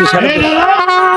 শক্তিশালী